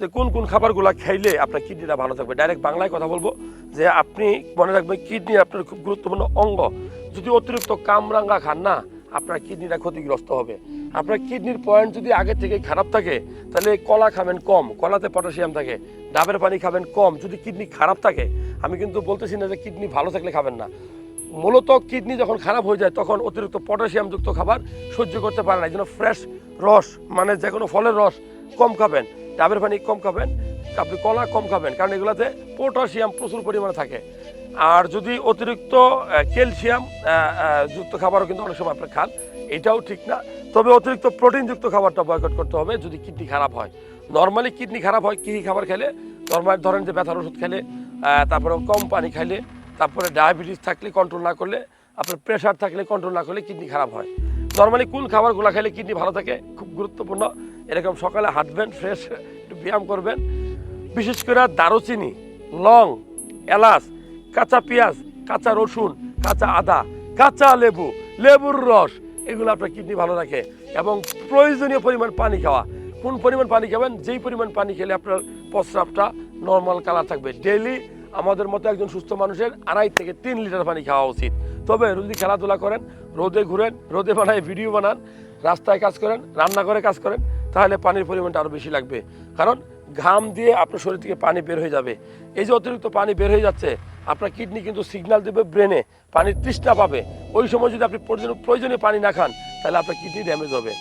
যে কোন কোন খাবারগুলো খাইলে আপনার কিডনিটা ভালো থাকবে? ডাইরেক্ট বাংলায় কথা বলব যে আপনি মনে রাখবেন কিডনি আপনার খুব গুরুত্বপূর্ণ অঙ্গ। যদি অতিরিক্ত কামরাঙ্গা খান না, আপনার কিডনিটা ক্ষতিগ্রস্ত হবে। আপনার কিডনির পয়েন্ট যদি আগে থেকে খারাপ থাকে, তাহলে কলা খাবেন কম, কলাতে পটাশিয়াম থাকে, ডাবের পানি খাবেন কম। যদি কিডনি খারাপ থাকে, আমি কিন্তু বলতেছি না যে কিডনি ভালো থাকলে খাবেন না। মূলত কিডনি যখন খারাপ হয়ে যায়, তখন অতিরিক্ত পটাশিয়ামযুক্ত খাবার সহ্য করতে পারে না। এই জন্য ফ্রেশ রস মানে যে কোনো ফলের রস কম খাবেন। ডাবের পানি কম খাবেন, আপনি কলা কম খাবেন, কারণ এগুলোতে পটাশিয়াম প্রচুর পরিমাণে থাকে। আর যদি অতিরিক্ত ক্যালসিয়াম যুক্ত খাবারও কিন্তু অনেক সময় আপনি খান, এটাও ঠিক না। তবে অতিরিক্ত প্রোটিনযুক্ত খাবারটা বয়কট করতে হবে যদি কিডনি খারাপ হয়। নর্মালি কিডনি খারাপ হয় কী খাবার খেলে নর্মাল ধরেন যে ব্যথার ওষুধ খেলে তারপরে কম পানি খাইলে, তারপরে ডায়াবেটিস থাকলে কন্ট্রোল না করলে, আপনার প্রেশার থাকলে কন্ট্রোল না করলে কিডনি খারাপ হয়। নর্মালি কোন খাবারগুলো খেলে কিডনি ভালো থাকে, খুব গুরুত্বপূর্ণ। এরকম সকালে হাঁটবেন ফ্রেশ একটু ব্যায়াম করবেন। বিশেষ করে দারুচিনি, লং, এলাচ, কাঁচা পেঁয়াজ, কাঁচা রসুন, কাঁচা আদা, কাঁচা লেবু, লেবুর রস, এগুলো আপনার কিডনি ভালো রাখে এবং প্রয়োজনীয় পরিমাণ পানি খাওয়া। কোন পরিমাণ পানি খাবেন? যেই পরিমাণ পানি খেলে আপনার প্রস্রাবটা নর্মাল কালার থাকবে। ডেলি আমাদের মতো একজন সুস্থ মানুষের আড়াই থেকে তিন লিটার পানি খাওয়া উচিত। তবে যদি খেলাধুলা করেন, রোদে ঘুরেন, রোদে বানায় ভিডিও বানান, রাস্তায় কাজ করেন রান্না করে কাজ করেন তাহলে পানির পরিমাণটা আরও বেশি লাগবে। কারণ ঘাম দিয়ে আপনার শরীর থেকে পানি বের হয়ে যাবে। এই যে অতিরিক্ত পানি বের হয়ে যাচ্ছে, আপনার কিডনি কিন্তু সিগনাল দেবে ব্রেনে, পানির তৃষ্ণা পাবে। ওই সময় যদি আপনি প্রয়োজনীয় পানি না খান, তাহলে আপনার কিডনি ড্যামেজ হবে।